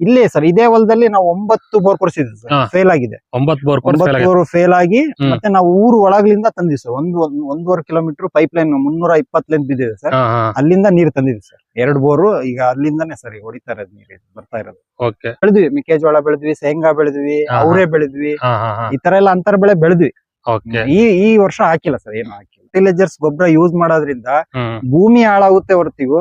ಇಲ್ಲೇ ಸರ್ ಇದೇ ಹೊಲದಲ್ಲಿ ನಾವು ಒಂಬತ್ತು ಬೋರ್ ಕೊಡಿಸಿದ್ವಿ ಸರ್ ಹಾ. ಫೇಲ್ ಆಗಿದೆ. ಒಂಬತ್ ಬೋರ್ ಒಂಬತ್ತು ಬೋರ್ ಫೇಲ್ ಆಗಿ ಹ್ಮ್. ಮತ್ತೆ ನಾವು ಊರು ಒಳಗ್ಲಿಂದ ತಂದಿವಿ ಸರ್ ಒಂದು ಒಂದ್- ಒಂದೂವರೆ ಕಿಲೋಮೀಟರ್ ಪೈಪ್ ಲೈನ್ ಮುನ್ನೂರ ಇಪ್ಪತ್ತು ಲೈನ್ ಬಿದ್ದಿದೆ ಸರ್ ಅಲ್ಲಿಂದ ನೀರು ತಂದಿದ್ವಿ ಸರ್ ಎರಡು ಬೋರು ಈಗ ಅಲ್ಲಿಂದಾನೇ ಸರ್ ಈಗ ಹೊಡಿತಾ ಇರೋದು ನೀರು ಬರ್ತಾ ಇರೋದು. ಓಕೆ ಬೆಳೆದ್ವಿ ಮೆಕ್ಕೆಜೋಳ ಬೆಳೆದ್ವಿ ಶೇಂಗಾ ಬೆಳೆದ್ವಿ ಹಾ, ಹಾ. ಅವರೇ ಬೆಳೆದ್ವಿ. ಈ ತರ ಎಲ್ಲ ಅಂತರ ಬೆಳೆ ಬೆಳೆದ್ವಿ. ಓಕೆ ಈ ಈ ವರ್ಷ ಹಾಕಿಲ್ಲ ಸರ್ ಏನು ಹಾಕಿಲ್ಲ. ಫರ್ಟಿಲೈಸರ್ಸ್ ಗೊಬ್ಬರ ಯೂಸ್ ಮಾಡೋದ್ರಿಂದ ಭೂಮಿ ಹಾಳಾಗುತ್ತೆ ಹೊರತಿಗೂ.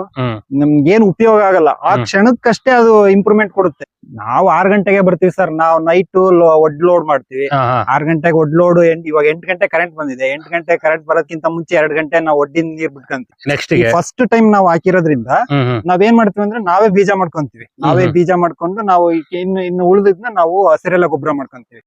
ನಮ್ಗೇನ್ ಉಪಯೋಗ ಆಗಲ್ಲ. ಆ. ಕ್ಷಣಕ್ಕಷ್ಟೇ ಅದು ಇಂಪ್ರೂವ್ಮೆಂಟ್ ಕೊಡುತ್ತೆ. ನಾವು ಆರ್ ಗಂಟೆಗೆ ಬರ್ತೀವಿ ಸರ್ ನಾವು ನೈಟ್ ಒಡ್ ಲೋಡ್ ಮಾಡ್ತೀವಿ. ಆರ್ ಗಂಟೆಗೆ ಒಡ್ ಲೋಡ್ ಇವಾಗ ಎಂಟು ಗಂಟೆ ಕರೆಂಟ್ ಬಂದಿದೆ. ಎಂಟು ಗಂಟೆ ಕರೆಂಟ್ ಬರೋದಕ್ಕಿಂತ ಮುಂಚೆ ಎರಡ್ ಗಂಟೆ ನಾವು ಒಡ್ಡಿನ ನೀರ್ ಬಿಟ್ಕೊಂತೀವಿ. ನೆಕ್ಸ್ಟ್ ಫಸ್ಟ್ ಟೈಮ್ ನಾವು ಹಾಕಿರೋದ್ರಿಂದ ನಾವ್ ಏನ್ ನಾವೇನ್ ಮಾಡ್ತೀವಿ ಅಂದ್ರೆ ನಾವೇ ಬೀಜ ಮಾಡ್ಕೊಂತೀವಿ. ನಾವೇ ಬೀಜ ಮಾಡ್ಕೊಂಡು ನಾವು ಇನ್ನು ಇನ್ನು ಉಳಿದಿದ್ನ ನಾವು ಹಸಿರೆಲ್ಲ ಗೊಬ್ಬರ ಮಾಡ್ಕೊಂತೀವಿ.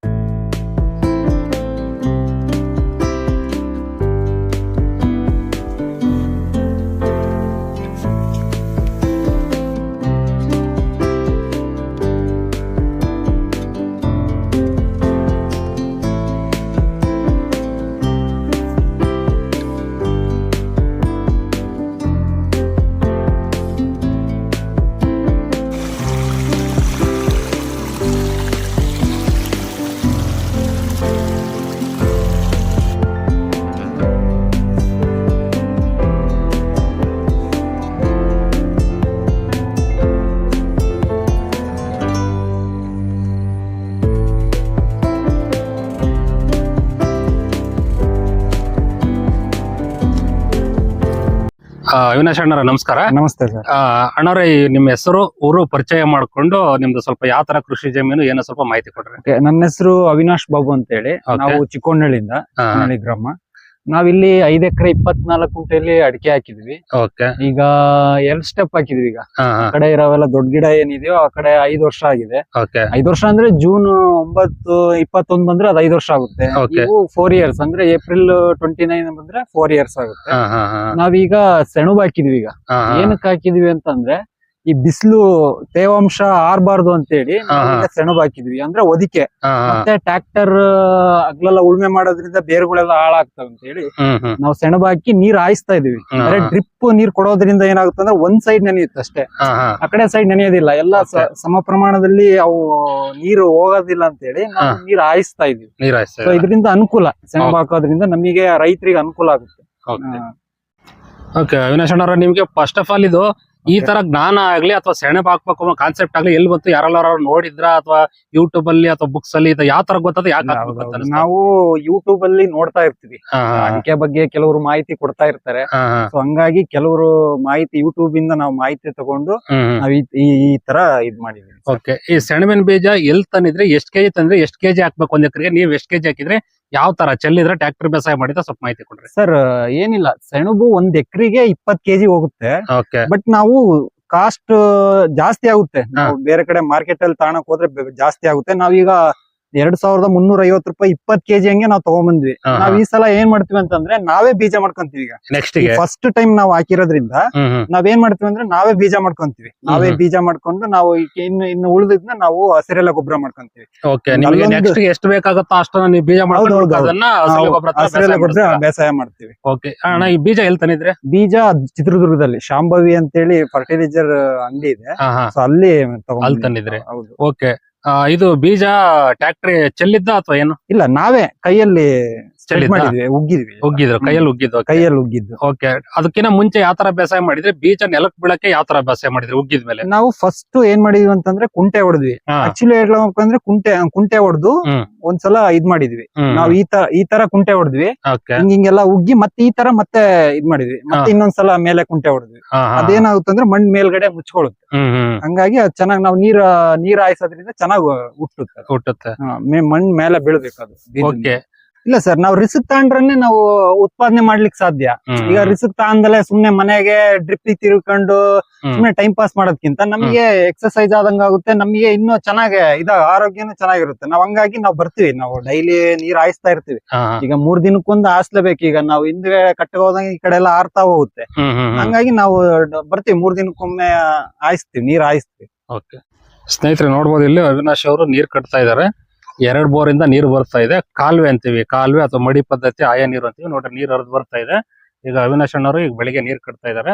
ಅವಿನಾಶ್ ಅಣ್ಣರ ನಮಸ್ಕಾರ. ನಮಸ್ತೆ ಸರ್. ಆ, ಅಣ್ಣವ್ರೆ ನಿಮ್ಮ ಹೆಸರು ಊರು ಪರಿಚಯ ಮಾಡ್ಕೊಂಡು ನಿಮ್ದು ಸ್ವಲ್ಪ ಯಾವ ತರ ಕೃಷಿ ಜಮೀನು ಏನೋ ಸ್ವಲ್ಪ ಮಾಹಿತಿ ಕೊಡ್ರಿ. ನನ್ನ ಹೆಸರು ಅವಿನಾಶ್ ಬಾಬು ಅಂತ ಹೇಳಿ. ನಾವು ಚಿಕ್ಕೋಣ್ಣಳ್ಳಿಯಿಂದ ಗ್ರಾಮ. ನಾವಿಲ್ಲಿ ಐದ್ ಎಕರೆ ಇಪ್ಪತ್ನಾಲ್ಕು ಕುಂಟೆಯಲ್ಲಿ ಅಡಿಕೆ ಹಾಕಿದ್ವಿ. ಓಕೆ. ಈಗ ಎರಡ್ ಸ್ಟೆಪ್ ಹಾಕಿದ್ವಿ ಈಗ. ಆ ಕಡೆ ಇರೋವೆಲ್ಲ ದೊಡ್ಡ ಗಿಡ ಏನಿದೆಯೋ ಆ ಕಡೆ ಐದ್ ವರ್ಷ ಆಗಿದೆ. ಓಕೆ. ಐದ್ ವರ್ಷ ಅಂದ್ರೆ ಜೂನ್ ಒಂಬತ್ತು ಇಪ್ಪತ್ತೊಂದ್ ಬಂದ್ರೆ ಅದು ಐದ್ ವರ್ಷ ಆಗುತ್ತೆ. Okay. ಇವು ಫೋರ್ ಇಯರ್ಸ್ ಅಂದ್ರೆ ಏಪ್ರಿಲ್ ಟ್ವೆಂಟಿ ನೈನ್ ಬಂದ್ರೆ ಫೋರ್ ಇಯರ್ಸ್ ಆಗುತ್ತೆ. ನಾವೀಗ ಸೆಣಬು ಹಾಕಿದ್ವಿ ಈಗ. ಏನಕ್ಕೆ ಹಾಕಿದ್ವಿ ಅಂತಂದ್ರೆ ಈ ಬಿಸಿಲು ತೇವಾಂಶ ಆರ್ಬಾರ್ದು ಅಂತೇಳಿ ಸೆಣಬು ಹಾಕಿದ್ವಿ. ಅಂದ್ರೆ ಒದಿಕೆ ಮತ್ತೆ ಟ್ರಾಕ್ಟರ್ ಅಗ್ಲೆಲ್ಲ ಉಳುಮೆ ಮಾಡೋದ್ರಿಂದ ಬೇರುಗಳೆಲ್ಲ ಹಾಳಾಗ್ತವೆ ಅಂತ ಹೇಳಿ ನಾವು ಸೆಣಬು ಹಾಕಿ ನೀರ್ ಹಾಯಿಸ್ತಾ ಇದೀವಿ ಅಂದ್ರೆ ಡ್ರಿಪ್ ನೀರ್ ಕೊಡೋದ್ರಿಂದ ಏನಾಗುತ್ತೆ ಅಂದ್ರೆ ಒಂದ್ ಸೈಡ್ ನೆನೆಯುತ್ತೆ ಅಷ್ಟೇ. ಆ ಕಡೆ ಸೈಡ್ ನೆನೆಯೋದಿಲ್ಲ. ಎಲ್ಲ. ಸಮ ಪ್ರಮಾಣದಲ್ಲಿ ಅವು ನೀರು ಹೋಗೋದಿಲ್ಲ ಅಂತ ಹೇಳಿ. ನೀರ್ ಹಾಯಿಸ್ತಾ ಇದೀವಿ ಸೊ ಇದರಿಂದ ಅನುಕೂಲ. ಸೆಣಬು ಹಾಕೋದ್ರಿಂದ ನಮಗೆ ರೈತರಿಗೆ ಅನುಕೂಲ ಆಗುತ್ತೆ. ಓಕೆ. ಓಕೆ ಅವಿನಾಶ್ ಅಣ್ಣವ್ರ ನಿಮ್ಗೆ ಫಸ್ಟ್ ಆಫ್ ಆಲ್ ಇದು ಈ ತರ ಜ್ಞಾನ ಆಗ್ಲಿ ಅಥವಾ ಸೆಣಬ್ ಹಾಕ್ಬೇಕು ಅನ್ನೋ ಕಾನ್ಸೆಪ್ಟ್ ಆಗ್ಲಿ ಎಲ್ಲಿ ಬಂತು ಯಾರೆಲ್ಲ ನೋಡಿದ್ರ ಅಥವಾ ಯೂಟ್ಯೂಬ್ ಅಲ್ಲಿ ಅಥವಾ ಬುಕ್ಸ್ ಅಲ್ಲಿ ಯಾವ ತರ ಗೊತ್ತದ? ಯಾಕೆ ನಾವು ಯೂಟ್ಯೂಬ್ ಅಲ್ಲಿ ನೋಡ್ತಾ ಇರ್ತೀವಿ. ಅಡಿಕೆ ಬಗ್ಗೆ ಕೆಲವರು ಮಾಹಿತಿ ಕೊಡ್ತಾ ಇರ್ತಾರೆ. ಸೊ ಹಂಗಾಗಿ ಕೆಲವರು ಮಾಹಿತಿ ಯೂಟ್ಯೂಬ್ ಇಂದ ನಾವು ಮಾಹಿತಿ ತಗೊಂಡು ನಾವ್ ಈ- ಈ ಈ ತರ ಇದ್ ಮಾಡಿದೀವಿ ಓಕೆ ಈ ಸೆಣಬಿನ ಬೀಜ ಎಲ್ ತಂದಿದ್ರೆ? ಎಷ್ಟ್ ಕೆಜಿ ತಂದ್ರೆ ಎಷ್ಟ್ ಕೆಜಿ ಹಾಕ್ಬೇಕು ಒಂದ್ ಎಕರೆಗೆ? ನೀವ್ ಎಷ್ಟ್ ಕೆಜಿ ಹಾಕಿದ್ರೆ? ಯಾವ ತರ ಚೆಲ್ಲಿದ್ರೆ ಟ್ರ್ಯಾಕ್ಟರ್ ಬೇಸಾಯ ಮಾಡಿದ್ರೆ ಸ್ವಲ್ಪ ಮಾಹಿತಿ ಕೊಡ್ರಿ. ಸರ್ ಏನಿಲ್ಲ. ಸೆಣಬು ಒಂದ್ ಎಕರೆಗೆ ಇಪ್ಪತ್ ಕೆಜಿ ಹೋಗುತ್ತೆ. ಓಕೆ. ಬಟ್ ನಾವು ಕಾಸ್ಟ್ ಜಾಸ್ತಿ ಆಗುತ್ತೆ. ನಾವು ಬೇರೆ ಕಡೆ ಮಾರ್ಕೆಟ್ ಅಲ್ಲಿ ತಗೊಳಕ್ ಹೋದ್ರೆ ಬೆ- ಜಾಸ್ತಿ ಆಗುತ್ತೆ. ನಾವೀಗ ಎರಡ್ ಸಾವಿರದ ಮುನ್ನೂರ ಐವತ್ತು ರೂಪಾಯಿ ಇಪ್ಪತ್ ಕೆಜಿ ಹಂಗೆ ನಾವು ತಗೊಂಡ್ಬಂದ್ವಿ ನಾವ್ ಈ ಸಲ ಏನ್ ಮಾಡ್ತೀವಿ ಅಂತಂದ್ರೆ ನಾವೇ ಬೀಜ ಮಾಡ್ಕೊಂತೀವಿ ಈಗ. ನೆಕ್ಸ್ಟ್ ಫಸ್ಟ್ ಟೈಮ್ ನಾವು ಹಾಕಿರೋದ್ರಿಂದ ನಾವ್ ಏನ್ ಮಾಡ್ತೀವಿ ಅಂದ್ರೆ ನಾವೇ ಬೀಜ ಮಾಡ್ಕೊಂತೀವಿ. ನಾವೇ ಬೀಜ ಮಾಡ್ಕೊಂಡು ನಾವು ಇನ್ನು ಇನ್ನು ಉಳಿದಿದ್ನ ನಾವು ಹಸಿರೆಲ್ಲ ಗೊಬ್ಬರ ಮಾಡ್ಕೊಂತೀವಿ. ಓಕೆ ಎಷ್ಟು ಬೇಕಾಗುತ್ತೋ ಅಷ್ಟನ್ನ ನೀವು ಬೀಜ ಮಾಡ್ಕೊಂಡು ಗೊಬ್ಬರ ಹಸಿರೆಲ್ಲ ಬೇಸಾಯ ಗೊಬ್ಬರ ಬೇಸಾಯ ಮಾಡ್ತೀವಿ. ಓಕೆ ಅಣ್ಣ ಈ ಬೀಜ ಎಲ್ಲಿ ತಂದಿದ್ರೆ? ಬೀಜ ಚಿತ್ರದುರ್ಗದಲ್ಲಿ ಶಾಂಭವಿ ಅಂತೇಳಿ ಫರ್ಟಿಲೈಸರ್ ಅಂಗಡಿ ಇದೆ. ಸೊ ಅಲ್ಲಿ ತಗೊಂಡ್ ತಂದಿದ್ರಿ? ಹೌದು. ಓಕೆ ಇದು ಬೀಜ ಟ್ಯಾಕ್ಟ್ರಿ ಚೆಲ್ಲಿದ್ದ ಅಥವಾ ಏನು? ಇಲ್ಲ ನಾವೇ ಕೈಯಲ್ಲಿ ಉಗ್ಗಿದ್ವಿ. ಉಗ್ಗಿದ್ರು ಕೈಯಲ್ಲಿ ಉಗ್ಗಿದ್ದು ಕೈಯಲ್ಲಿ ಉಗ್ಗಿದ್ದು. ಓಕೆ ಅದಕ್ಕಿಂತ ಮುಂಚೆ ಯಾವ ತರ ಬೇಸಾಯ ಮಾಡಿದ್ರೆ ಬೀಜ ನೆಲಕ್ ಬೀಳಕ್ಕೆ ಯಾವ ತರ ಬೇಸಾಯ ಮಾಡಿದ್ರೆ ಉಗ್ಗಿದ ಮೇಲೆ? ನಾವು ಫಸ್ಟ್ ಏನ್ ಮಾಡಿದ್ವಿ ಅಂತಂದ್ರೆ ಕುಂಟೆ ಹೊಡೆದ್ವಿ. ಆಕ್ಚುಲಿ ಹೇಳ್ಬೇಕಂದ್ರೆ ಕುಂಟೆ ಕುಂಟೆ ಹೊಡೆದು. ಒಂದ್ಸಲ ಇದ್ ಮಾಡಿದ್ವಿ. ನಾವು ಈ ತರ ಈ ತರ ಕುಂಟೆ ಹೊಡೆದ್ವಿ. ಹಿಂಗೆಲ್ಲ ಉಗ್ಗಿ ಮತ್ತೆ ಈ ತರ ಮತ್ತೆ ಇದ್ ಮಾಡಿದ್ವಿ. ಮತ್ತೆ. ಇನ್ನೊಂದ್ಸಲ ಮೇಲೆ ಕುಂಟೆ ಹೊಡೆದ್ವಿ. ಅದೇನಾಗುತ್ತಂದ್ರೆ ಮಣ್ಣ್ ಮೇಲ್ಗಡೆ ಮುಚ್ಕೊಳ್ಳುತ್ತೆ. ಹ್ಮ್ ಹಂಗಾಗಿ ಅದ್ ಚೆನ್ನಾಗಿ ನಾವು ನೀರ್ ನೀರ್ ಹಾಯಿಸೋದ್ರಿಂದ ಚೆನ್ನಾಗಿ ಹುಟ್ಟುತ್ತೆ ಹುಟ್ಟುತ್ತೆ ಮಣ್ಣ್ ಮೇಲೆ ಬೀಳ್ಬೇಕು ಅದು. ಓಕೆ ಇಲ್ಲ ಸರ್ ನಾವು ರಿಸ್ಕ್ ತಗೊಂಡ್ರೆ ನಾವು ಉತ್ಪಾದನೆ ಮಾಡ್ಲಿಕ್ಕೆ ಸಾಧ್ಯ. ಈಗ ರಿಸ್ಕ್ ತಗೊಂಡಲೆ ಸುಮ್ನೆ ಮನೆಗೆ ಡ್ರಿಪ್ ತಿರ್ಕೊಂಡು ಸುಮ್ನೆ ಟೈಮ್ ಪಾಸ್ ಮಾಡೋದ್ಕಿಂತ ನಮಗೆ ಎಕ್ಸರ್ಸೈಸ್ ಆದಂಗ ಆಗುತ್ತೆ ನಮಗೆ ಇನ್ನೂ ಚೆನ್ನಾಗಿ ಇದ ಆರೋಗ್ಯನೂ ಚೆನ್ನಾಗಿರುತ್ತೆ. ನಾವ್ ಹಂಗಾಗಿ ನಾವು ಬರ್ತೀವಿ ನಾವು ಡೈಲಿ ನೀರ್ ಹಾಯಿಸ್ತಾ ಇರ್ತೀವಿ. ಈಗ ಮೂರ್ ದಿನಕ್ಕೊಂದು ಹಾಯಿಸ್ಲೇಬೇಕು ಈಗ ನಾವು ಹಿಂದೆ ಕಟ್ಟೆ ಹೋದಂಗ ಈ ಕಡೆ ಎಲ್ಲ ಆರ್ತಾ ಹೋಗುತ್ತೆ. ಹಂಗಾಗಿ ನಾವು ಬರ್ತೀವಿ ಮೂರ್ ದಿನಕ್ಕೊಮ್ಮೆ ಹಾಯಿಸ್ತೀವಿ ನೀರ್ ಹಾಯಿಸ್ತೀವಿ. ಸ್ನೇಹಿತರೆ ನೋಡ್ಬೋದು ಇಲ್ಲಿ ಅವಿನಾಶ್ ಅವರು ನೀರ್ ಕಟ್ತಾ ಇದಾರೆ. ಎರಡ್ ಬೋರ್ ಇಂದ ನೀರು ಬರ್ತಾ ಇದೆ. ಕಾಲುವೆ ಅಂತೀವಿ. ಕಾಲುವೆ ಅಥವಾ ಮಡಿ ಪದ್ಧತಿ ಆಯಾ ನೀರು ಅಂತೀವಿ. ನೋಡ್ರಿ ನೀರು ಹರಿದು ಬರ್ತಾ ಇದೆ. ಈಗ ಅವಿನಾಶ್ ಅಣ್ಣವರು ಈಗ ಬೆಳಿಗ್ಗೆ ನೀರ್ ಕಟ್ತಾ ಇದಾರೆ.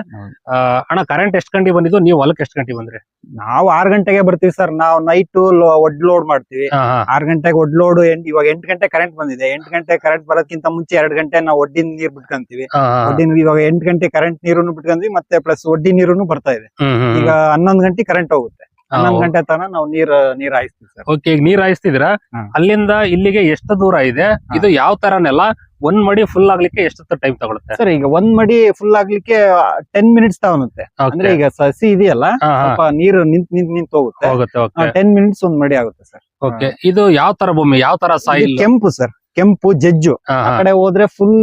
ಅಣ್ಣ ಕರೆಂಟ್ ಎಷ್ಟ್ ಗಂಟೆ ಬಂದಿದ್ದು? ನೀವು ಹೊಲಕ್ಕೆ ಎಷ್ಟು ಗಂಟೆ ಬಂದ್ರಿ? ನಾವು ಆರ್ ಗಂಟೆಗೆ ಬರ್ತೀವಿ ಸರ್. ನಾವು ನೈಟ್ ಒಡ್ ಲೋಡ್ ಮಾಡ್ತೀವಿ. ಆರ್ ಗಂಟೆಗೆ ಒಡ್ ಲೋಡ್ ಇವಾಗ ಎಂಟು ಗಂಟೆ ಕರೆಂಟ್ ಬಂದಿದೆ. ಎಂಟು ಗಂಟೆ ಕರೆಂಟ್ ಬರೋದಕ್ಕಿಂತ ಮುಂಚೆ ಎರಡ್ ಗಂಟೆ ನಾವು ಒಡ್ಡಿನ ನೀರ್ ಬಿಟ್ಕೊಂತೀವಿ. ಒಡ್ಡಿನ ಇವಾಗ ಎಂಟು ಗಂಟೆ ಕರೆಂಟ್ ನೀರನ್ನು ಬಿಟ್ಕೊಂಡ್ವಿ ಮತ್ತೆ ಪ್ಲಸ್ ಒಡ್ಡಿ ನೀರನ್ನು ಬರ್ತಾ ಇದೆ. ಈಗ ಹನ್ನೊಂದು ಗಂಟೆ ಕರೆಂಟ್ ಹೋಗುತ್ತೆ. ಹನ್ನೊಂದು ಗಂಟೆ ತನ ನಾವು ನೀರ್ ನೀರ್ ಹಾಯಿಸ್ತೀವಿ ಸರ್. ಓಕೆ ಈಗ ನೀರ್ ಹಾಯಿಸ್ತಿದ್ರ ಹಾ. ಅಲ್ಲಿಂದ ಇಲ್ಲಿಗೆ ಎಷ್ಟು ದೂರ ಇದೆ? ಇದು ಯಾವ ತರನೆಲ್ಲ? ಒಂದ್ ಮಡಿ ಫುಲ್ ಆಗ್ಲಿಕ್ಕೆ ಎಷ್ಟು ಟೈಮ್ ತಗೊಳುತ್ತೆ? ಸರ್ ಈಗ ಒಂದ್ ಮಡಿ ಫುಲ್ ಆಗ್ಲಿಕ್ಕೆ ಟೆನ್ ಮಿನಿಟ್ಸ್ ತಗೊಳುತ್ತೆ. ಅಂದ್ರೆ ಈಗ ಸಸಿ ಇದೆಯಲ್ಲ ಸ್ವಲ್ಪ ನೀರು ನಿಂತ್ ನಿಂತ್ ನಿಂತ್ ಹೋಗುತ್ತೆ. ಹೋಗುತ್ತೆ ಓಕೆ ಟೆನ್ ಮಿನಿಟ್ಸ್ ಒಂದ್ ಮಡಿ ಆಗುತ್ತೆ ಸರ್. ಓಕೆ ಇದು ಯಾವ ತರ ಭೂಮಿ? ಯಾವ ತರ ಸಾಯಿಲ್ ಕೆಂಪು ಸರ್. ಕೆಂಪು ಜಜ್ಜು. ಆ ಕಡೆ ಹೋದ್ರೆ ಫುಲ್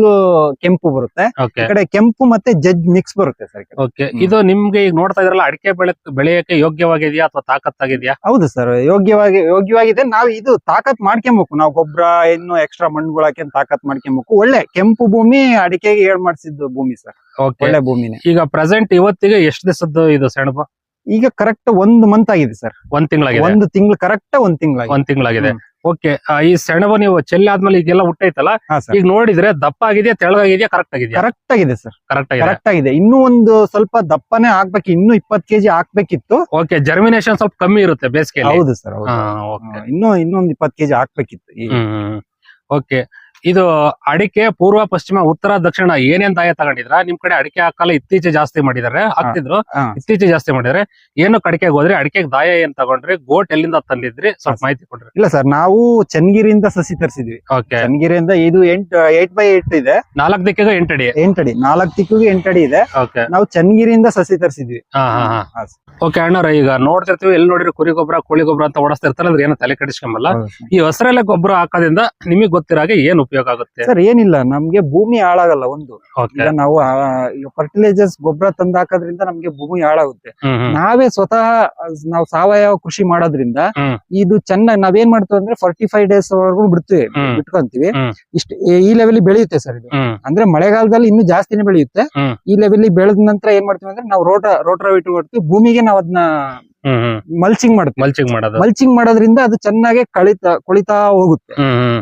ಕೆಂಪು ಬರುತ್ತೆ. ಈ ಕಡೆ ಕೆಂಪು ಮತ್ತೆ ಜಜ್ ಮಿಕ್ಸ್ ಬರುತ್ತೆ ಸರ್ ಓಕೆ ಇದು ನಿಮ್ಗೆ ಈಗ ನೋಡ್ತಾ ಇದ್ರಲ್ಲ ಅಡಿಕೆ ಬೆಳೆ ಬೆಳೆಯಕ್ಕೆ ಯೋಗ್ಯವಾಗಿದೆಯಾ ಅಥವಾ ತಾಕತ್ತಾಗಿದ್ಯಾ? ಹೌದು ಸರ್ ಯೋಗ್ಯವಾಗಿ ಯೋಗ್ಯವಾಗಿದೆ. ನಾವು ಇದು ತಾಕತ್ ಮಾಡ್ಕೊಬೇಕು. ನಾವು ಗೊಬ್ಬರ ಇನ್ನು ಎಕ್ಸ್ಟ್ರಾ ಮಣ್ಣುಗಳು ಹಾಕಿ ತಾಕತ್ ಮಾಡ್ಕೊಬೇಕು. ಒಳ್ಳೆ ಕೆಂಪು ಭೂಮಿ ಅಡಿಕೆಗೆ ಏಳ್ ಮಾಡಿಸಿದ್ದು ಭೂಮಿ ಸರ್ ಒಳ್ಳೆ ಭೂಮಿನೇ. ಈಗ ಪ್ರೆಸೆಂಟ್ ಇವತ್ತಿಗೆ ಎಷ್ಟು ದಿವಸದ್ದು ಇದು ಸೆಣಬು? ಈಗ ಕರೆಕ್ಟ್ ಒಂದ್ ಮಂತ್ ಆಗಿದೆ ಸರ್ ಒಂದ್ ತಿಂಗಳಾಗಿದೆ. ಒಂದು ತಿಂಗಳು ಕರೆಕ್ಟ್ ಒಂದ್ ತಿಂಗಳಾಗಿದೆ. ಒಂದ್ ತಿಂಗಳಾಗಿದೆ. ಓಕೆ ಈ ಸೆಣಬು ನೀವು ಚೆಲ್ಲಿ ಆದ್ಮೇಲೆ ಈಗೆಲ್ಲ ಹುಟ್ಟೈತಲ್ಲ? ಹಾ ಸರ್. ಈಗ ನೋಡಿದ್ರೆ ದಪ್ಪ ಆಗಿದೆಯಾ ತೆಳಗಾಗಿದೆಯಾ ಕರೆಕ್ಟ್ ಆಗಿದೆಯಾ ಕರೆಕ್ಟ್ ಆಗಿದೆ ಸರ್. ಕರೆಕ್ಟ್ ಆಗಿದೆ ಕರೆಕ್ಟ್ ಆಗಿದೆ ಇನ್ನೂ ಒಂದು ಸ್ವಲ್ಪ ದಪ್ಪನೇ ಹಾಕ್ಬೇಕು ಇನ್ನೂ ಇಪ್ಪತ್ ಕೆಜಿ ಹಾಕ್ಬೇಕಿತ್ತು. ಓಕೆ ಜರ್ಮಿನೇಷನ್ ಸ್ವಲ್ಪ ಕಮ್ಮಿ ಇರುತ್ತೆ ಬೇಸಿಗೆ ಹೌದು ಸರ್ ಹೌದು. ಹಾ ಇನ್ನೂ ಇನ್ನೊಂದು ಇಪ್ಪತ್ತು ಕೆಜಿ ಹಾಕ್ಬೇಕಿತ್ತು ಈ- ಹ್ಮ್. ಓಕೆ ಇದು ಅಡಿಕೆ ಪೂರ್ವ ಪಶ್ಚಿಮ ಉತ್ತರ ದಕ್ಷಿಣ ಏನೇನ್ ತಾಯ ತಗೊಂಡಿದ್ರ ನಿಮ್ ಕಡೆ ಅಡಿಕೆ ಹಾಕಲ್ಲ ಇತ್ತೀಚೆ ಜಾಸ್ತಿ ಮಾಡಿದಾರೆ ಹಾಕ್ತಿದ್ರು. ಇತ್ತೀಚೆ ಜಾಸ್ತಿ ಮಾಡಿದ್ರೆ ಏನು ಕಡಿಕೆಗೆ ಹೋದ್ರೆ ಅಡಿಕೆಗೆ ದಾಯ ಏನ್ ತಗೊಂಡ್ರಿ ಗೋಟ್ ಎಲ್ಲಿಂದ ತಂದಿದ್ರಿ ಸ್ವಲ್ಪ ಮಾಹಿತಿ ಕೊಡ್ರಿ. ಇಲ್ಲ ಸರ್ ನಾವು ಚನ್ನಗಿರಿಯಿಂದ ಸಸಿ ತರಿಸಿದ್ವಿ. ಓಕೆ. ಚನ್ನಗಿರಿಯಿಂದ ಇದು ಎಂಟ್ ಏಟ್ ಬೈ ಏಟ್ ಇದೆ. ನಾಲ್ಕ್ ದಿಕ್ಕಿಗೆ ಎಂಟಡಿ ಎಂಟಡಿ ನಾಲ್ಕು ತಿಕ್ಕಿಗೆ ಎಂಟಡಿ ಇದೆ. ಓಕೆ. ನಾವು ಚನ್ನಗಿರಿಯಿಂದ ಸಸಿ ತರಿಸಿದ್ವಿ. ಹಾ ಹಾ ಹಾ. ಹಾ, sir. ಓಕೆ ಅಣ್ಣವ್ರ ಈಗ ನೋಡ್ತಿರ್ತೀವಿ ಎಲ್ಲಿ ನೋಡಿರಿ ಕುರಿ ಗೊಬ್ಬರ ಕೋಳಿ ಗೊಬ್ಬರ ಅಂತ ಓಡಿಸ್ತಿರ್ತಾರೆ ಅಂದ್ರೆ ಏನು ತಲೆ ಕೆಡಿಸ್ಕೊಂಬಲ್ಲ. ಈ ಹಸಿರೆಲೆ ಗೊಬ್ಬರ ಹಾಕೋದ್ರಿಂದ ನಿಮಗೆ ಗೊತ್ತಿರೋ ಹಾಗೆ ಏನ್ ಉಪಯೋಗ ಆಗುತ್ತೆ? ಸರ್ ಏನಿಲ್ಲ. ನಮ್ಗೆ ಭೂಮಿ ಹಾಳಾಗಲ್ಲ ಒಂದು. ಈಗ ನಾವು ಫರ್ಟಿಲೈಸರ್ಸ್ ಗೊಬ್ಬರ ತಂದಾಕೋದ್ರಿಂದ ನಮ್ಗೆ ಭೂಮಿ ಹಾಳಾಗುತ್ತೆ. ನಾವೇ ಸ್ವತಃ ನಾವು ಸಾವಯವ ಕೃಷಿ ಮಾಡೋದ್ರಿಂದ. ಇದು ಚೆನ್ನಾಗಿ ನಾವೇನ್ ಮಾಡ್ತೀವಿ ಅಂದ್ರೆ ಫಾರ್ಟಿ ಫೈವ್ ಡೇಸ್ ವರೆಗೂ ಬಿಡ್ತೀವಿ. ಬಿಟ್ಕೊಂತೀವಿ. ಇಷ್ಟ ಈ ಲೆವೆಲ್ ಬೆಳೆಯುತ್ತೆ ಸರ್ ಇದು. ಅಂದ್ರೆ ಮಳೆಗಾಲದಲ್ಲಿ ಇನ್ನೂ ಜಾಸ್ತಿನೇ ಬೆಳೆಯುತ್ತೆ. ಈ ಲೆವೆಲ್ ಬೆಳೆದ ನಂತರ ಏನ್ ಮಾಡ್ತೀವಿ ಅಂದ್ರೆ ನಾವು ರೋಟ ರೋಟರ್ ಇಟ್ಟು ಕೊಡ್ತೀವಿ ಭೂಮಿಗೆ ನಾವು ಅದನ್ನ ಮಲ್ಚಿಂಗ್ ಮಾಡುತ್ತೆ ಮಲ್ಚಿಂಗ್ ಮಾಡೋದು. ಮಲ್ಚಿಂಗ್ ಮಾಡೋದ್ರಿಂದ ಅದು ಚೆನ್ನಾಗಿ ಕಳಿತಾ ಕೊಳಿತಾ ಹೋಗುತ್ತೆ.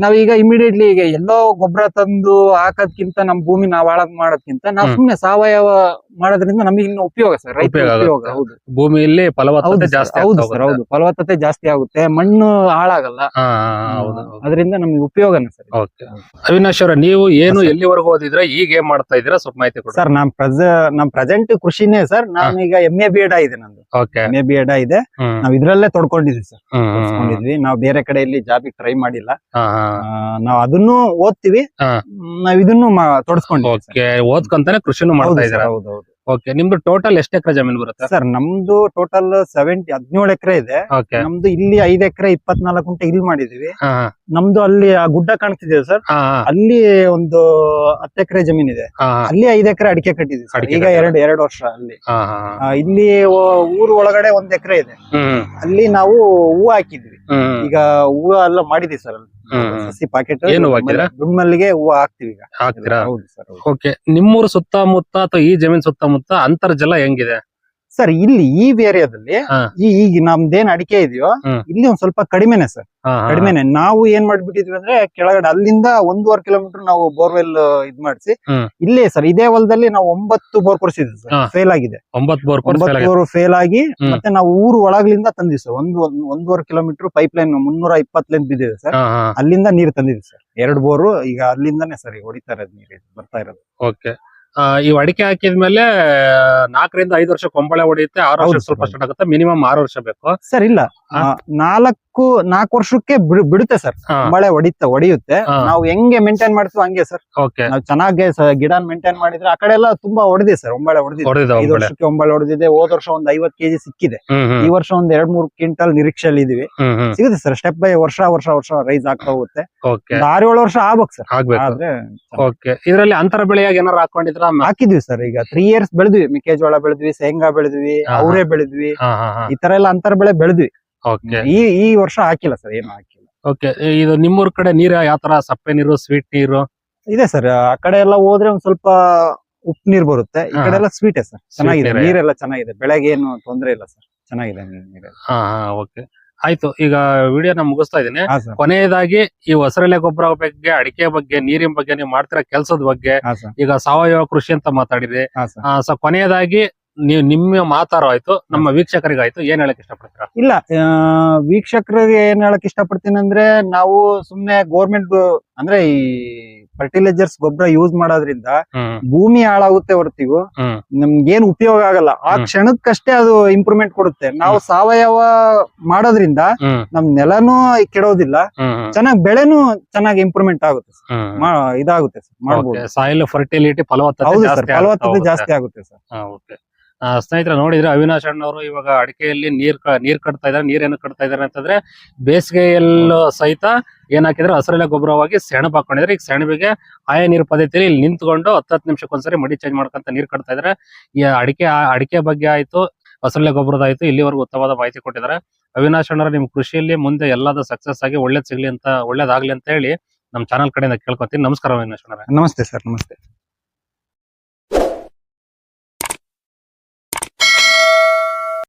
ನಾವೀಗ ಇಮಿಡಿಯೇಟ್ಲಿ ಈಗ ಎಲ್ಲೋ ಗೊಬ್ಬರ ತಂದು ಹಾಕೋದ್ಕಿಂತ ನಮ್ ಭೂಮಿ ನಾವ್ ಹಾಳಾಗ್ ಮಾಡೋದ್ಕಿಂತ ನಾವು. ಸುಮ್ನೆ ಸಾವಯವ ಮಾಡೋದ್ರಿಂದ ನಮಗೆ ಇನ್ನು ಉಪಯೋಗ ಸರ್ ರೈತ ಉಪಯೋಗ ಹೌದು. ಭೂಮಿಯಲ್ಲಿ ಫಲವತ್ತತೆ ಜಾಸ್ತಿ ಹೌದು ಸರ್ ಹೌದು. ಫಲವತ್ತತೆ ಜಾಸ್ತಿ ಆಗುತ್ತೆ ಮಣ್ಣು ಹಾಳಾಗಲ್ಲ. ಅದರಿಂದ ನಮ್ಗೆ ಉಪಯೋಗನೇ ಸರ್ ಅವಿನಾಶ್ ಅವರ ನೀವು ಏನು ಎಲ್ಲಿವರೆಗೂ ಓದಿದ್ರೆ ಈಗ ಏನ್ ಮಾಡ್ತಾ ಇದ್ದೀರಾ? ಸ್ವಲ್ಪ ಮಾಹಿತಿ ಕೊಡಿ. ಸರ್ ನಾನ್ ಪ್ರೆಸೆ ನಮ್ ಪ್ರೆಸೆಂಟ್ ಕೃಷಿನೇ ಸರ್ ನಾನು ಈಗ ಎಂ ಎ ಬಿ ಎಡ್ ಆಗಿದೆ ನಂದು. ಎಂ ಎ ಬಿ ಎಡ್ ಇದೆ. ಹ್ಮ್. ನಾವ್ ಇದ್ರಲ್ಲೇ ತೊಡ್ಕೊಂಡಿದ್ವಿ ಸರ್. ತೊಡ್ಸ್ಕೊಂಡಿದ್ವಿ. ತೊಡ್ಕೊಂಡಿದ್ವಿ ನಾವು ಬೇರೆ ಕಡೆ ಇಲ್ಲಿ ಜಾಬಿಗೆ ಟ್ರೈ ಮಾಡಿಲ್ಲ. ನಾವ್ ಅದನ್ನು ಓದ್ತೀವಿ. ನಾವ್ ಇದನ್ನು ತೊಡ್ಸ್ಕೊಂಡಿ ಓದ್ಕೊಂತಾನೆ ಕೃಷಿನೂ ಮಾಡ್ತಾ ಇದ್ದಾರೆ? ಹೌದು ಹೌದು. ಓಕೆ ನಿಮ್ದು ಟೋಟಲ್ ಎಷ್ಟು ಎಕರೆ ಜಮೀನು ಬರುತ್ತೆ? ಸರ್ ನಮ್ದು ಟೋಟಲ್ ಸೆವೆಂಟಿ ಹದಿನೇಳು ಎಕರೆ ಇದೆ. ಓಕೆ ನಮ್ದು ಇಲ್ಲಿ ಐದ್ ಎಕರೆ ಇಪ್ಪತ್ನಾಲ್ಕು ಗುಂಟೆ ಇಲ್ಲಿ ಮಾಡಿದೀವಿ. ಹಾ ಹಾ, ನಮ್ದು ಅಲ್ಲಿ ಆ ಗುಡ್ಡ ಕಾಣ್ತಿದೆ ಸರ್ ಹಾ ಹಾ, ಅಲ್ಲಿ ಒಂದು ಹತ್ತು ಎಕರೆ ಜಮೀನ್ ಇದೆ. ಹಾ, ಹಾ, ಅಲ್ಲಿ ಐದ್ ಎಕರೆ ಅಡಿಕೆ ಕಟ್ಟಿದೀವಿ ಸರ್. ಅಡಿಕೆ ಈಗ ಕಟ್ಟಿದ್ದೀರಾ? ಎರಡು ಎರಡು ವರ್ಷ ಅಲ್ಲಿ. ಹಾ, ಹಾ, ಹಾ. ಆ, ಇಲ್ಲಿ ಓ- ಊರು ಒಳಗಡೆ ಒಂದ್ ಎಕರೆ ಇದೆ. ಹ್ಮ್. ಅಲ್ಲಿ ನಾವು ಹೂವು ಹಾಕಿದ್ವಿ. ಈಗ ಹೂವ ಎಲ್ಲ ಮಾಡಿದೀವಿ ಸರ್. ಸಸಿ ಪಾಕೆಟ್ ಏನು ಹಾಕಿದ್ರಾ? ದುಡ್ಮಲ್ಲಿಗೆ ಹೂವು ಹಾಕ್ತಿವಿ ಈಗ. ಹಾಕ್ತೀರಾ? ಹೌದು ಸರ್ ಓಕೆ ನಿಮ್ಮೂರು ಸುತ್ತಮುತ್ತ ಅಥವಾ ಈ ಜಮೀನ್ ಸುತ್ತಮುತ್ತ ಅಂತರ್ಜಲ ಹೆಂಗಿದೆ? ಸರ್ ಇಲ್ಲಿ ಈ ಏರಿಯಾದಲ್ಲಿ. ಈ ಈಗ ನಮ್ದೇನ್ ಅಡಿಕೆ ಇದೆಯೋ ಇಲ್ಲಿ ಒಂದ್ ಸ್ವಲ್ಪ ಕಡಿಮೆನೆ ಸರ್. ಕಡಿಮೆನೆ. ನಾವು ಏನ್ ಮಾಡ್ಬಿಟ್ಟಿದ್ವಿ ಅಂದ್ರೆ ಕೆಳಗಡೆ ಅಲ್ಲಿಂದ ಒಂದೂವರೆ ಕಿಲೋಮೀಟರ್ ನಾವು ಬೋರ್ವೆಲ್ ಇದ್ ಮಾಡಿಸಿ ಇಲ್ಲೇ ಸರ್ ಇದೇ ಹೊಲದಲ್ಲಿ ನಾವು ಒಂಬತ್ತು ಬೋರ್ ಕೊಡಿಸಿದ್ವಿ ಸರ್. ಫೇಲ್ ಆಗಿದೆ. ಒಂಬತ್ತು ಬೋರ್ ಫೇಲ್ ಆಗಿ ಮತ್ತೆ ನಾವು ಊರು ಒಳಗ್ಲಿಂದ ತಂದಿವಿ ಸರ್. ಒಂದು ಒಂದ್- ಒಂದೂವರೆ ಕಿಲೋಮೀಟರ್ ಪೈಪ್ ಲೈನ್ ಮುನ್ನೂರ ಇಪ್ಪತ್ ಲೈನ್ ಬಿದ್ದಿದೆ ಸರ್. ಅಲ್ಲಿಂದ ನೀರು ತಂದಿದ್ವಿ ಸರ್. ಎರಡು ಬೋರು ಈಗ ಅಲ್ಲಿಂದಾನೆ ಸರ್ ಹೊಡಿತಾ ಇರೋದು ನೀರು ಬರ್ತಾ ಇರೋದು. ಓಕೆ ಈ ಅಡಿಕೆ ಹಾಕಿದ್ಮೇಲೆ ನಾಲ್ಕರಿಂದ ಐದು ವರ್ಷ ಕೊಂಬಳೆ ಹೊಡೆಯುತ್ತೆ ಆರು ವರ್ಷ ಸ್ವಲ್ಪ. ಸ್ಟಾರ್ಟ್ ಆಗುತ್ತೆ ಮಿನಿಮಮ್ ಆರು ವರ್ಷ ಬೇಕು ಸರ್ ಇಲ್ಲ ಹಾ. ನಾಲ್ಕು ನಾಲ್ಕು ವರ್ಷಕ್ಕೆ ಬಿಡು- ಬಿಡುತ್ತೆ ಸರ್ ಮಳೆ ಹೊಡಿತ ಹೊಡಿಯುತ್ತೆ. ನಾವು ಹೆಂಗೆ ಮೇಂಟೈನ್ ಮಾಡ್ತೀವಿ ಹಂಗೆ ಸರ್ ನಾವು ಚೆನ್ನಾಗಿ ಗಿಡ ಮೇಂಟೈನ್ ಮಾಡಿದ್ರೆ ಆ ಕಡೆ ಎಲ್ಲ ತುಂಬಾ ಹೊಡೆದಿದೆ ಸರ್ ಒಂಬಳೆ ಹೊಡೆದಿದೆ. ಹೊಡೆದ ಐದು ವರ್ಷಕ್ಕೆ ಒಂಬಳೆ ಹೊಡೆದಿದೆ ಹೋದ ವರ್ಷ ಒಂದ್ ಐವತ್ ಕೆಜಿ ಸಿಕ್ಕಿದೆ. ಈ ವರ್ಷ ಒಂದ್ ಎರಡ್ ಮೂರ್ ಕ್ವಿಂಟಲ್ ನಿರೀಕ್ಷೆಯಲ್ಲಿ ಇದೀವಿ. ಸಿಗುತ್ತೆ ಸರ್ ಸ್ಟೆಪ್ ಬೈ ವರ್ಷ ವರ್ಷ ವರ್ಷ ರೈಸ್ ಆಗ್ತಾ ಹೋಗುತ್ತೆ. ಆರು ಏಳು ವರ್ಷ ಆಗ್ಬೇಕು ಸರ್ ಆದ್ರೆ ಓಕೆ ಇದ್ರಲ್ಲಿ ಅಂತರ ಬೆಳೆಯಾಗಿ ಏನಾರು ಹಾಕೊಂಡಿದ್ರ? ಹಾಕಿದ್ವಿ ಸರ್ ಈಗ ತ್ರೀ ಇಯರ್ಸ್ ಬೆಳೆದ್ವಿ. ಮೆಕ್ಕೆಜೋಳ ಬೆಳೆದ್ವಿ ಶೇಂಗಾ ಬೆಳೆದ್ವಿ. ಅವರೇ ಬೆಳೆದ್ವಿ. ಈ ತರ ಎಲ್ಲ ಅಂತರ ಬೆಳೆ ಬೆಳೆದ್ವಿ. ಓಕೆ ಈ ಈ ವರ್ಷ ಹಾಕಿಲ್ಲ ಸರ್ ಏನು ಹಾಕಿಲ್ಲ. ಓಕೆ ಇದು ನಿಮ್ಮೂರ್ ಕಡೆ ನೀರ ಯಾವ ತರ? ಸಪ್ಪೆ ನೀರು ಸ್ವೀಟ್ ನೀರು? ಇದೆ ಸರ್ ಆ ಕಡೆ ಎಲ್ಲ ಹೋದ್ರೆ ಒಂದ್ ಸ್ವಲ್ಪ ಉಪ್ಪು ನೀರ್ ಬರುತ್ತೆ. ಈ. ಕಡೆ ಎಲ್ಲ ಸ್ವೀಟ್ ಸರ್ ಚೆನ್ನಾಗಿದೆ. ನೀರೇ. ನೀರೆಲ್ಲ ಚೆನ್ನಾಗಿದೆ. ಬೆಳೆಗೆ ಏನು ತೊಂದ್ರೆ ಇಲ್ಲ ಸರ್ ಚೆನ್ನಾಗಿದೆ ನೀರ್- ಹಾ ಹಾ ಓಕೆ ಆಯ್ತು ಈಗ ವಿಡಿಯೋನ ಮುಗಿಸ್ತಾ ಇದೀನಿ ಹಾ ಸರ್. ಕೊನೆಯದಾಗಿ ಈ ಹೊಸರೆಲೆ ಗೊಬ್ಬರ ಬಗ್ಗೆ ಅಡಿಕೆ ಬಗ್ಗೆ ನೀರಿನ ಬಗ್ಗೆ ನೀವು ಮಾಡ್ತಿರೋ ಕೆಲಸದ ಬಗ್ಗೆ ಹಾ ಸರ್. ಈಗ ಸಾವಯವ ಕೃಷಿ ಅಂತ ಮಾತಾಡಿದ್ರಿ. ಹಾ ಸರ್. ಆ, ಸೊ ಕೊನೆಯದಾಗಿ ನೀವು ನಿಮ್ಮ ಮಾತಾರೋ ಆಯ್ತು ನಮ್ಮ ವೀಕ್ಷಕರಿಗಾಯ್ತು ಏನ್ ಹೇಳಕ್ ಇಷ್ಟಪಡ್ತೀರಾ? ಇಲ್ಲ ಆ, ವೀಕ್ಷಕರಿಗೆ ಏನ್ ಹೇಳಕ್ ಇಷ್ಟಪಡ್ತೀನಿ ಅಂದ್ರೆ ನಾವು ಸುಮ್ನೆ ಗೋರ್ಮೆಂಟ್ ಅಂದ್ರೆ ಈ ಫರ್ಟಿಲೈಸರ್ಸ್ ಗೊಬ್ಬರ ಯೂಸ್ ಮಾಡೋದ್ರಿಂದ ಹ್ಮ್. ಭೂಮಿ ಹಾಳಾಗುತ್ತೆ ಹೊರತಿಗೂ ಹ್ಮ್. ನಮ್ಗೇನ್ ಉಪಯೋಗ ಆಗಲ್ಲ. ಆ ಹ್ಮ್. ಕ್ಷಣಕ್ಕಷ್ಟೇ ಅದು ಇಂಪ್ರೂವ್ಮೆಂಟ್ ಕೊಡುತ್ತೆ. ನಾವು ಸಾವಯವ ಮಾಡೋದ್ರಿಂದ ಹ್ಮ್. ನಮ್ ನೆಲನೂ ಕೆಡೋದಿಲ್ಲ. ಹ್ಮ್ ಚೆನ್ನಾಗ್ ಬೆಳೆನೂ ಚೆನ್ನಾಗಿ ಇಂಪ್ರೂವ್ಮೆಂಟ್ ಆಗುತ್ತೆ sir. ಹ್ಮ್. ಮಾ- ಇದಾಗುತ್ತೆ ಸರ್. ಮಾಡ್ಬೋದು. ಸಾಯಿಲ್ ಫರ್ಟಿಲಿಟಿ ಫಲವತ್ತತೆ ಹೌದು ಜಾಸ್ತಿ ಸರ್ ಫಲವತ್ತತೆ ಜಾಸ್ತಿ ಆಗುತ್ತೆ ಸರ್. ಹಾ, ಸ್ನೇಹಿತರೆ, ನೋಡಿದ್ರೆ ಅವಿನಾಶ್ ಅಣ್ಣವರು ಇವಾಗ ಅಡಿಕೆಯಲ್ಲಿ ನೀರ್ ನೀರ್ ಕಟ್ತಾ ಇದಾರೆ ನೀರೇನು ಕಟ್ತಾ ಇದಾರೆ ಅಂತಂದ್ರೆ ಬೇಸಿಗೆಯಲ್ಲೂ ಸಹಿತ ಏನ್ ಹಾಕಿದ್ರೆ ಹಸಿರೆಲೆ ಗೊಬ್ಬರವಾಗಿ ಸೆಣಬು ಹಾಕೊಂಡಿದ್ರೆ ಈಗ ಸೆಣಬಿಗೆ ಆಯ ನೀರು ಪದ್ಧತಿಯಲ್ಲಿ ಇಲ್ಲಿ ನಿಂತ್ಕೊಂಡು ಹತ್ತತ್ತು ನಿಮಿಷಕ್ಕೊಂದ್ಸರಿ ಮಡಿ ಚೇಂಜ್ ಮಾಡ್ಕೊಂತ ನೀರ್ ಕಟ್ತಾ ಇದಾರೆ ಈ ಅಡಿಕೆ ಅಡಿಕೆ ಬಗ್ಗೆ ಆಯ್ತು, ಹಸಿರೆಲೆ ಗೊಬ್ಬರದ ಆಯ್ತು, ಇಲ್ಲಿವರೆಗೂ ಉತ್ತಮವಾದ ಮಾಹಿತಿ ಕೊಟ್ಟಿದ್ದಾರೆ. ಅವಿನಾಶ್ ಅಣ್ಣರ ನಿಮ್ ಕೃಷಿಯಲ್ಲಿ ಮುಂದೆ ಎಲ್ಲಾದ ಸಕ್ಸಸ್ ಆಗಿ ಒಳ್ಳೇದ್ ಸಿಗ್ಲಿ ಅಂತ, ಒಳ್ಳೇದಾಗ್ಲಿ ಅಂತ ಹೇಳಿ ನಮ್ ಚಾನಲ್ ಕಡೆಯಿಂದ ಕೇಳ್ಕೊತೀನಿ. ನಮಸ್ಕಾರ ಅವಿನಾಶ್ ಅಣ್ಣರ ನಮಸ್ತೆ ಸರ್, ನಮಸ್ತೆ.